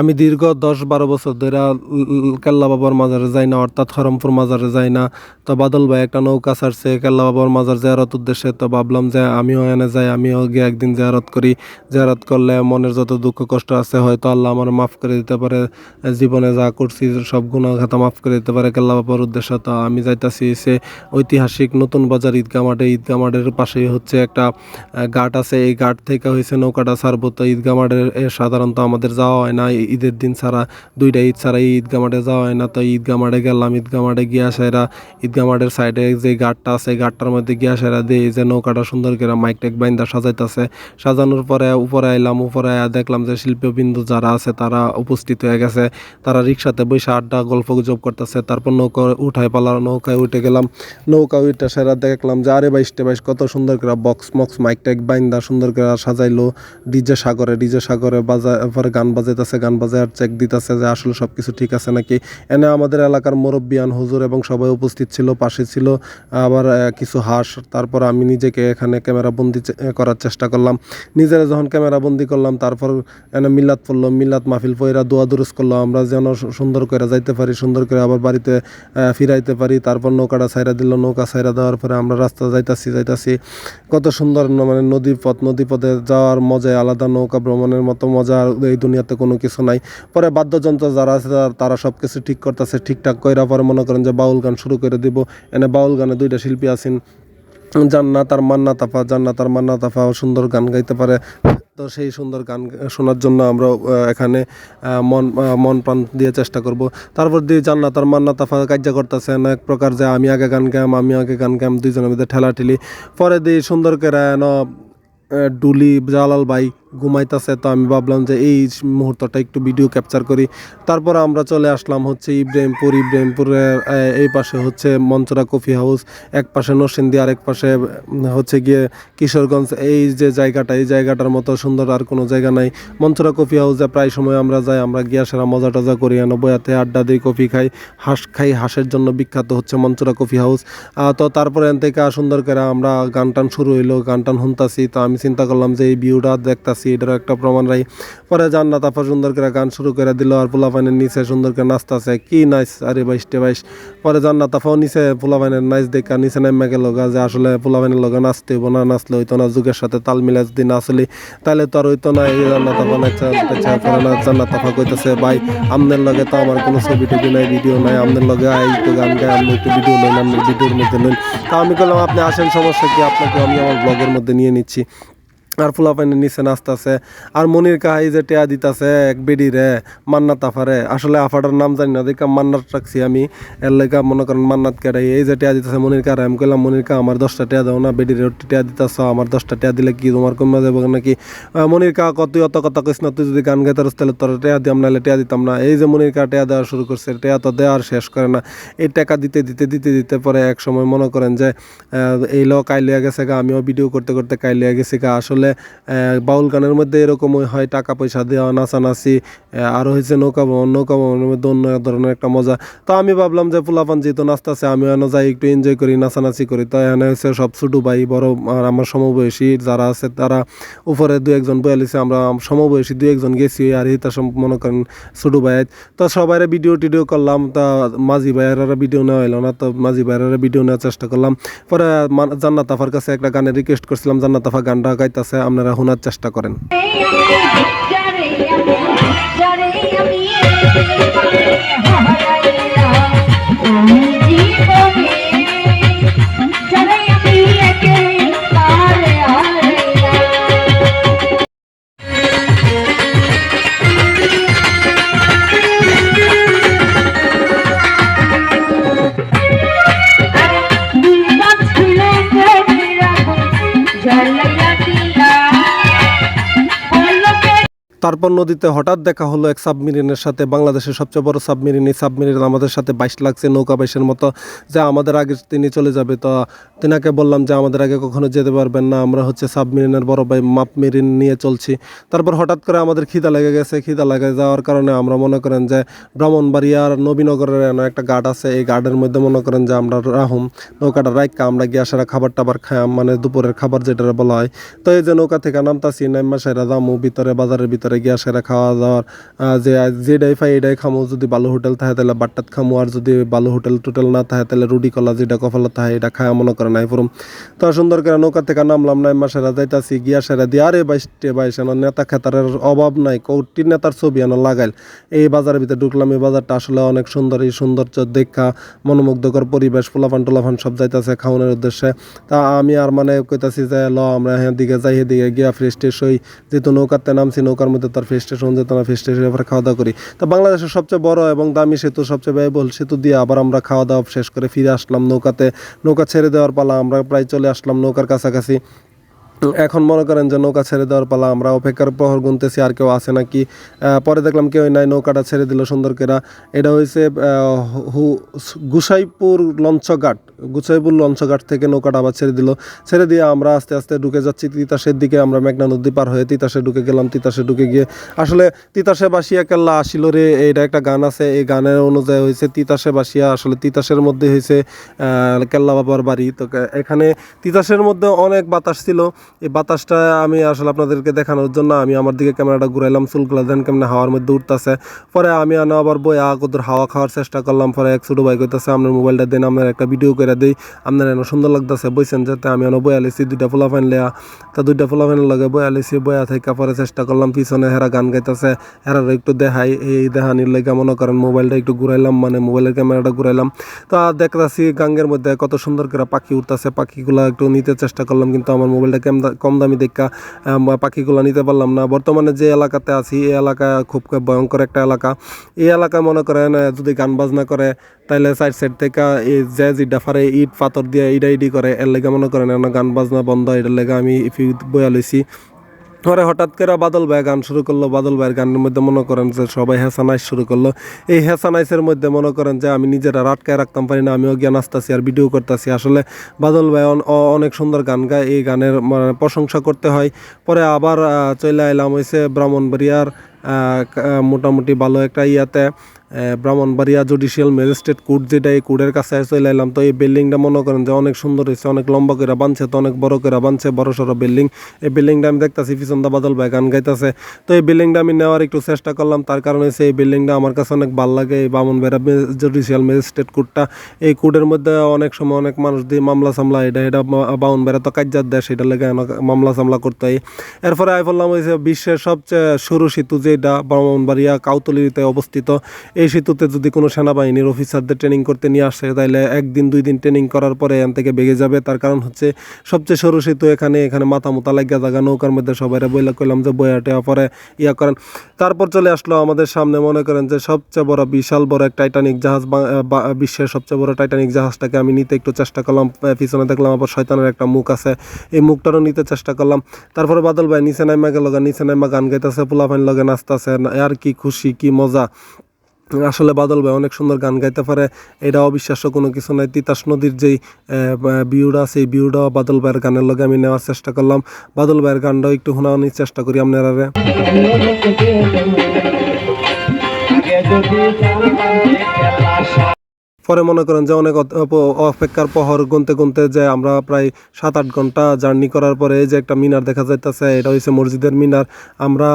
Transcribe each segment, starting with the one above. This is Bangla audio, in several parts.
আমি দীর্ঘ দশ বারো বছর ধরে কেল্লা বাবার মাজারে যাই না, অর্থাৎ হরমপুর মাজারে যাই না। তো বাদল ভাই একটা নৌকা ছাড়ছে, কেল্লা বাবার মাজার জিয়ারত উদ্দেশ্যে। তো ভাবলাম যে আমিও এনে যাই, আমিও গিয়ে একদিন জিয়ারত করি। জিয়ারত করলে মনের যত দুঃখ কষ্ট আছে, হয়তো আল্লাহ আমার মাফ করে দিতে পারে। জীবনে যা করছি, সব গুণাঘাতা মাফ করে দিতে পারে কেল্লা বাবার উদ্দেশ্যে। তো আমি যাইতাছি সে ঐতিহাসিক নতুন বাজার ঈদগা মাঠে। ঈদগা মাঠের পাশেই হচ্ছে একটা ঘাট আছে। এই ঘাট থেকে হয়েছে নৌকাটা ছাড়বো। তো ঈদগা মাঠের সাধারণত আমাদের যাওয়া হয় না। ঈদের দিন ছাড়া, দুইটা ঈদ ছাড়া ঈদগা মাঠে যাওয়া হয় না। তো ঈদগা মাঠে গেলাম ঈদগা মাঠে গিয়া সেরা ঈদগা মাঠের সাইডে যে ঘাটটা আছে, ঘাটটার মধ্যে গিয়া সেরা দিয়ে যে নৌকাটা সুন্দর করে মাইক টেক বাইন্দা সাজাইতেছে। সাজানোর পরে উপরে আইলাম, উপরে আয়া দেখলাম যে শিল্পবিন্দু যারা আছে, তারা উপস্থিত হয়ে গেছে। তারা রিক্সাতে বসে আড্ডা, গল্প গুজব করতেছে। তারপর নৌকা উঠায় পালা, নৌকায় উঠে গেলাম। নৌকা উঠে সেরা দেখলাম যে, আরে বাইশটে বাইশ কত সুন্দর করে বক্স মক্স মাইক টাইক বাইন্দা সুন্দর করে সাজাইলো। ডিজে সাগরে ডিজে সাগরে বাজা পরে গান বাজাইতেছে, গান বাজায় আর চেক দিতেছে যে আসলে সব কিছু ঠিক আছে নাকি? এনে আমাদের এলাকার মুরব্বিয়ান হুজুর এবং সবাই উপস্থিত ছিল, পাশে ছিল। আবার কিছু হাঁস, তারপর আমি নিজেকে এখানে ক্যামেরা বন্দি করার চেষ্টা করলাম। নিজেরা যখন ক্যামেরা বন্দি করলাম, তারপর এনে মিলাদ পড়ল, মিলাদ মাহফিল পয়রা দোয়া দুরুস করল। আমরা যেন সুন্দর করে যাইতে পারি, সুন্দর করে আবার বাড়িতে ফিরাইতে পারি। তারপর নৌকাটা ছাইরা দিল, নৌকা ছাইরা দেওয়ার পরে আমরা রাস্তা যাইতাছি যাইতাছি। কত সুন্দর মানে নদী পথ নদী পথে যাওয়ার মজাই আলাদা, নৌকা ভ্রমণের মতো মজা। এই দুনিয়াতে কোনো কিছু নাই। পরে বাদ্যযন্ত্র যারা আছে, তারা- তারা সব কিছু ঠিক করতেছে, ঠিকঠাক কইরা পরে মনে করেন যে বাউল গান শুরু করে দিব। এনে বাউল গানে দুইটা শিল্পী আছেন। জান্নাত আর মান্না তাফা জান্নাত আর মান্না তাফা সুন্দর গান গাইতে পারে। তো সেই সুন্দর গান শোনার জন্য আমরা এখানে মন মন প্রাণ দিয়ে চেষ্টা করব। তারপর দিয়ে জান্নাত আর মান্নাত আফা কার্য করতেছেন। এক প্রকার যে আমি আগে গান গাম আমি আগে গান গাম দুইজনের মধ্যে ঠেলাঠেলি। পরে দিয়ে সুন্দর করে ডুলি, জালাল ভাই ঘুমাইতেছে, তো আমি ভাবলাম যে এই মুহূর্তটা একটু ভিডিও ক্যাপচার করি। তারপর আমরা চলে আসলাম হচ্ছে ইব্রাহিমপুর। ইব্রাহিমপুরের এই পাশে হচ্ছে মঞ্চরা কফি হাউস, এক পাশে নরসিংদী, আর এক পাশে হচ্ছে গিয়ে কিশোরগঞ্জ। এই যে জায়গাটা, এই জায়গাটার মতো সুন্দর আর কোনো জায়গা নাই। মঞ্চরা কফি হাউসে প্রায় সময় আমরা যাই, আমরা গিয়া সেরা মজা টজা করি এনে বয়াতে আড্ডা দিই, কফি খাই, হাঁস খাই, হাঁসের জন্য বিখ্যাত হচ্ছে মঞ্চরা কফি হাউস। তো তারপরে এন থেকে সুন্দর করে আমরা গান টান শুরু হইল গান টান শুনতাছি, তো আমি চিন্তা করলাম যে এই ভিউটা দেখতাছি। এটার একটা প্রমাণ রাই। পরে জান্নাত আফা সুন্দর করে গান শুরু করে দিল আর পোলাপাইনের নিচে সুন্দর করে নাচতাছে কি নাইস, আরে বাইশ টে বাইশ। পরে জান্নাত আফাও নিচে পোলাপাইনের নাইস দেখা, নিচে নেমে গেল গা যে আসলে পোলাপাইনের লগে নাচতে হইব না, নাচলে হইতো না, যুগের সাথে তাল মিলাই যদি নাচলি তাহলে তো আর হইতো না। এই জান্নাত আফা নাচা নাচা না। জান্নাত আফা কইতেছে, ভাই আমনের লগে তো আমার কোনো ছবি টবি নাই, ভিডিও নাই। আমনের লগে আই একটু গান গাই আপনি একটু ভিডিও নেন আপনার ভিডিওর মধ্যে নেন তা আমি বললাম আপনি আসেন, সমস্যা কি? আপনাকে আমি আমার ব্লগের মধ্যে নিয়ে নিচ্ছি। আর ফুলা ফুলাপাইনের নিচে নাচতাছে। আর মনির কাহাই যে টেয়া দিতাছে, এক বেডি রে, মান্নাত আফারে। আসলে আফাটার নাম জানি না, দেখা মান্নাত রাখছি আমি। এর লেগা মনে করেন মান্নাত কেটাই এই যে টেয়া দিতেছে মনির কাহারে, আমি কইলাম, মনির কা, আমার দশটা টেয়া দাও না বেডির টেয়া দিতেছ, আমার দশটা টেয়া দিলে কি তোমার কমে যাব নাকি? মনির কা, কত অত কথা কইস না, তুই যদি গান গাইতে পারিস তাহলে তোর টেয়া দিতাম নাহলে টেয়া দিতাম না। এই যে মনির কা টেয়া দেওয়া শুরু করছে, টেয়া তো দেওয়ার শেষ করে না। এই টাকা দিতে দিতে দিতে দিতে পরে এক সময় মনে করেন যে এই লোক কাইলিয়া গেছে গা, আমিও ভিডিও করতে করতে কাইলিয়া গেছি গা। আসলে আহ, বাউল গানের মধ্যে এরকমই হয় টাকা পয়সা দেওয়া নাচানাচি আহ, আরও হয়েছে নৌকা ভ্রমণ নৌকা ভ্রমণের মধ্যে অন্য ধরনের একটা মজা। তো আমি ভাবলাম যে পোলাপান যেহেতু নাচতেছে আমি এনে যাই একটু এনজয় করি নাচানাচি করি। তো এখানে হচ্ছে সব ছোটো ভাই বড় আর আমার সমবয়সী যারা আছে তারা উপরে দু একজন বয়ালিছে আমরা সমবয়সী দু একজন গেছি আর সব মনে করেন ছোটো ভাই। তো সবাই ভিডিও টিডিও করলাম তা মাঝি ভাইয়েরা ভিডিও নেওয়া হলো না তো মাঝি ভাইয়েরা ভিডিও নেওয়ার চেষ্টা করলাম। পরে মান- জান্নাত আফার কাছে একটা গানের রিকোয়েস্ট করছিলাম জান্নাত আফা গানটা গাইতেছে। আপনারা শোনার চেষ্টা করেন তারপর নদীতে হঠাৎ দেখা হলো এক সাবমেরিনের সাথে, বাংলাদেশের সবচেয়ে বড় সাবমেরিন। এই সাবমেরিন আমাদের সাথে বাইশ লাগছে নৌকা বাইশের মতো। যে আমাদের আগে তিনি চলে যাবে, তো তিনাকে বললাম যে আমাদের আগে কখনো যেতে পারবেন না, আমরা হচ্ছে সাবমেরিনের বড় ভাই মাপ মেরিন নিয়ে চলছি। তারপর হঠাৎ করে আমাদের খিদা লেগে গেছে। খিদা লেগে যাওয়ার কারণে আমরা মনে করেন যে ব্রাহ্মণবাড়িয়ার নবীনগরের একটা গার্ড আছে। এই গার্ডের মধ্যে মনে করেন যে আমরা রাহুম। নৌকাটা রাইকা আমরা গিয়া সারা খাবার টাবার খাইয়াম মানে দুপুরের খাবার যেটা বলা হয়। তো এই যে নৌকা থেকে নামতাছি নাইমা সেরা দামু ভিতরে বাজারের ভিতরে গিয়া সেরা খাওয়া দাওয়ার যে যেটাই পাই এটাই খামো, যদি ভালো হোটেল থাকে তাহলে বাট্টাত খামো, আর যদি ভালো হোটেল টোটেল না থাকে তাহলে রুটি কলা যেটা কপালত থাকে এটা খায় মনে করে নাই পুরম তো সুন্দর করে নৌকা থেকে নামলাম নাই মাসেরা যাইতাছি, গিয়া সেরা দিয়ে, আরে বাইশটে বাইশ এনো নেতা খেতারের অভাব নাই, কোটি নেতার ছবি এনো লাগাইল। এই বাজারের ভিতরে ঢুকলাম, এই বাজারটা আসলে অনেক সুন্দর, এই সৌন্দর্য দেখা, মনোমুগ্ধকর পরিবেশ, ফুলাফান টুলাফান সব যাইতাছে খাওয়ানোর উদ্দেশ্যে। তা আমি আর মানে কইতাছি যে, ল, আমরা হ্যাঁ দিকে যাই, এদিকে গিয়া ফ্রেশ টেশ হই। যেহেতু নৌকাতে নামছি, নৌকার মধ্যে তার ফেস স্টেশন যে তারা ফেস স্টেশনে আমরা খাওয়া দাওয়া করি। তো বাংলাদেশের সবচেয়ে বড় এবং দামি সেতু, সবচেয়ে ব্যয়বহুল সেতু দিয়ে আবার আমরা খাওয়া দাওয়া শেষ করে ফিরে আসলাম নৌকাতে। নৌকা ছেড়ে দেওয়ার পালা আমরা প্রায় চলে আসলাম নৌকার কাছাকাছি। এখন মনে করেন যে নৌকা ছেড়ে দেওয়ার পালা আমরা অপেক্ষার প্রহর গুনতেছি, আর কেউ আসে নাকি? পরে দেখলাম কেউ নাই, নৌকাটা ছেড়ে দিল সুন্দর করে। এটা হয়েছে গুসাইপুর লঞ্চঘাট গুসাইপুর লঞ্চঘাট থেকে নৌকাটা আবার ছেড়ে দিল। ছেড়ে দিয়ে আমরা আস্তে আস্তে ঢুকে যাচ্ছি তিতাসের দিকে। আমরা মেঘনা নদী পার হয়ে তিতাসে ঢুকে গেলাম, তিতাসে ঢুকে গিয়ে। আসলে তিতাসে বাসিয়া কেল্লা আসিল রে এটা একটা গান আছে, এই গানের অনুযায়ী হয়েছে তিতাসে বাসিয়া আসলে তিতাসের মধ্যে হয়েছে কেল্লা বাবার বাড়ি। তো এখানে তিতাসের মধ্যে অনেক বাতাস ছিল। এই বাতাসটা আমি আসলে আপনাদেরকে দেখানোর জন্য আমি আমার দিকে ক্যামেরাটা ঘুরাইলাম, চুলগুলা দেন কেমনে হাওয়ার মধ্যে উঠতেছে। পরে আমি আনা আবার বই কদর হাওয়া খাওয়ার চেষ্টা করলাম, পরে এক ছোটো ভাই কইতেছে, আপনার মোবাইলটা দেন, আপনার একটা ভিডিও করে দিই, আপনার এনে সুন্দর লাগতেছে, বইছেন যাতে আমি এনে বই আলিছি দুইটা ফুলা ফাইন লেয়া। তা দুইটা ফুলা ফাইন লগে বই আলিছি বইয়া থেকে পরে চেষ্টা করলাম, পিছনে হেরা গান গাইতেছে, হেরার একটু দেখাই, এই দেখানির লেগে মনে করেন মোবাইলটা একটু ঘুরাইলাম মানে মোবাইলের ক্যামেরাটা ঘুরাইলাম। তা দেখতেছি গাঙ্গের মধ্যে কত সুন্দর করে পাখি উঠতেছে, পাখিগুলো একটু নিতে চেষ্টা করলাম, কিন্তু আমার মোবাইলটা কেম দা- কম দামি দেখা পাখিগুলো নিতে পারলাম না। বর্তমানে যে এলাকাতে আছি, এই এলাকা খুব ভয়ঙ্কর একটা এলাকা। এই এলাকা মনে করেন যদি গান বাজনা করে, তাইলে সাইড সাইড থেকে এই যে জিডা ফারে ইট, পাথর দিয়ে ইডা ইডি করে, এর লেগে মনে করেন গান বাজনা বন্ধ এটার লেগে আমি ইফি বয়া লইছি। পরে হঠাৎ করে বাদল ভাই গান শুরু করল। বাদল ভাইয়ের গানের মধ্যে মনে করেন যে সবাই হেসানাইস শুরু করল। এই হেসানাইসের মধ্যে মনে করেন যে আমি নিজেরা রাটকায় রাখতাম পারি না, আমিও জ্ঞান আসতেছি আর ভিডিও করতেছি। আসলে বাদল ভাই অনেক সুন্দর গান গায়, এই গানের মানে প্রশংসা করতে হয়। পরে আবার চলে এলাম হয়েছে ব্রাহ্মণবাড়িয়ার মোটামুটি ভালো একটা ইয়াতে। ব্রাহ্মণবাড়িয়া জুডিশিয়াল ম্যাজিস্ট্রেট কোর্ট যেটা এই কোর্টের কাছে চলে এলাম তো এই বিল্ডিংটা মনে করেন যে অনেক সুন্দর হয়েছে অনেক লম্বা করে বানছে, তো অনেক বড় করে বানছে, বড় সড়ো বিল্ডিং এই বিল্ডিংটা আমি দেখতাছি, পিছন দা বাদল ভাই গান গাইতেছে। তো এই বিল্ডিংটা আমি নেওয়ার একটু চেষ্টা করলাম, তার কারণ হচ্ছে এই বিল্ডিংটা আমার কাছে অনেক ভালো লাগে, এই বামনবেড়া জুডিশিয়াল ম্যাজিস্ট্রেট কোর্টটা এই কোর্টের মধ্যে অনেক সময় অনেক মানুষ দিয়ে মামলা সামলা এটা এটা বামনবেড়া তো কাজ্জার দেশ এটা লেগে অনেক মামলা সামলা করতে হয়। এরপরে আই বললাম হয়েছে বিশ্বের সবচেয়ে সরু সেতু যেটা ব্রাহ্মণবাড়িয়া কাউতলিতে অবস্থিত এই সেতুতে যদি কোনো সেনাবাহিনীর অফিসারদের ট্রেনিং করতে নিয়ে আসে তাহলে একদিন, দুই দিন ট্রেনিং করার পরে এখান থেকে বেগে যাবে। তার কারণ হচ্ছে সবচেয়ে সরু সেতু এখানে এখানে মাথা মোতা লাগিয়া জায়গা, নৌকার মধ্যে সবাই বইলা কইলাম যে বইয়াটে পরে ইয়া করেন। তারপর চলে আসলো আমাদের সামনে, মনে করেন যে সবচেয়ে বড়, বিশাল বড় এক টাইটানিক জাহাজ বিশ্বের সবচেয়ে বড় টাইটানিক জাহাজটাকে আমি নিতে একটু চেষ্টা করলাম। পিছনে দেখলাম আবার শয়তানের একটা মুখ আছে। এই মুখটারও নিতে চেষ্টা করলাম। তারপরে বাদল ভাই নিচে নাইমা গেল নিচে নাইমা গান গাইতেছে পোলাফাইন লগে নাচতেছে আর কি খুশি, কি মজা। আসলে বাদল ভাই অনেক সুন্দর গান গাইতে পারে এটা অবিশ্বাস্য কোনো কিছু নাই। তিতাস নদীর যেই বিউটা আছে, এই ভিউটা বাদল ভাইয়ের গানের লগে আমি নেওয়ার চেষ্টা করলাম। বাদল ভাইয়ের গানটাও একটু শোনানোর চেষ্টা করি আপনারা পরে মনে করেন যে অনেক অপেক্ষার প্রহর গুনতে গুনতে যে আমরা প্রায় সাত আট ঘণ্টা জার্নি করার পরে এই যে একটা মিনার দেখা যাইতেছে, এটা হচ্ছে মসজিদের মিনার। আমরা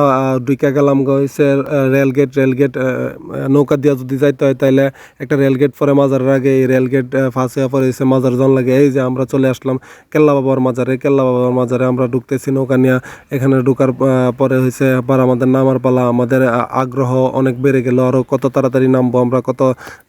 ঢুকে গেলাম গো হচ্ছে রেলগেট রেলগেট নৌকা দিয়া যদি যাইতে হয় তাইলে একটা রেলগেট পরে মাজারের আগে, এই রেলগেট ফাঁসে পরে হচ্ছে মাজার জন লাগে। এই যে আমরা চলে আসলাম কেল্লা বাবার মাজারে, কেল্লা বাবার মাজারে আমরা ঢুকতেছি নৌকা নিয়ে। এখানে ঢুকার পরে হয়েছে আবার আমাদের নামার পালা। আমাদের আগ্রহ অনেক বেড়ে গেল। আরও কত তাড়াতাড়ি নামবো আমরা, কত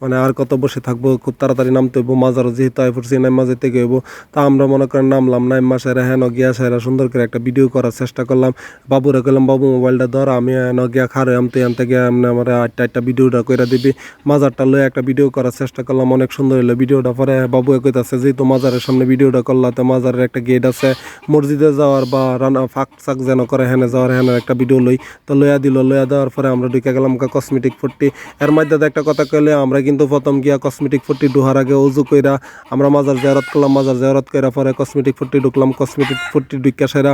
মানে আর কত বসে থাকব খুব তাড়াতাড়ি নামতে হইব মাজারও যেহেতু আই পড়ছি নাইমা যেতে হইব। তা আমরা মনে করেন নামলাম নাইমা সেরা হ্যাঁ গিয়া সেরা সুন্দর করে একটা ভিডিও করার চেষ্টা করলাম। বাবুরে কইলাম, বাবু মোবাইলটা ধর, আমি হেন গিয়া খারে আমতে আনতে গিয়ে আমি আমার আটটা আটটা ভিডিওটা করে দিবি। মাজারটা লয়ে একটা ভিডিও করার চেষ্টা করলাম, অনেক সুন্দর হইল ভিডিওটা পরে বাবু কইতাছে, যেহেতু মাজারের সামনে ভিডিওটা করলা, তো মাজারের একটা গেট আছে। মসজিদে যাওয়ার বা রানা ফাঁক চাক যেন করে, হেনে যাওয়ার, হেনে একটা ভিডিও লই। তো লইয়া দিল, লইয়া দেওয়ার পরে আমরা ঢুকে গেলাম কসমেটিক ফুটটি। এর মধ্যে একটা কথা কইলে, আমরা কিন্তু প্রথম গিয়া কসমেটিক ফুটটি ডুহার আগে উজু কইরা আমরা মাজার জিয়ারত করলাম, মাজার জিয়ারত কইরা পরে কসমেটিক ফুটটি ঢুকলাম কসমেটিক ফুটটি ঢুকা সেরা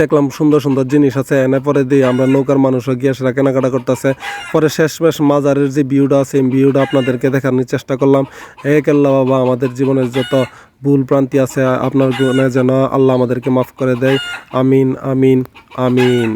দেখলাম সুন্দর সুন্দর জিনিস আছে, এনে পরে দিয়ে আমরা নৌকার মানুষও গিয়ে সেটা কেনাকাটা করতেছে। পরে শেষমেশ মাজারের যে ভিউটা আছে, এই ভিউটা আপনাদেরকে দেখানোর চেষ্টা করলাম। হে কেল্লা বাবা, আমাদের জীবনের যত ভুল প্রান্তি আছে, আপনার গুণে যেন আল্লাহ আমাদেরকে মাফ করে দেয়। আমিন আমিন আমিন।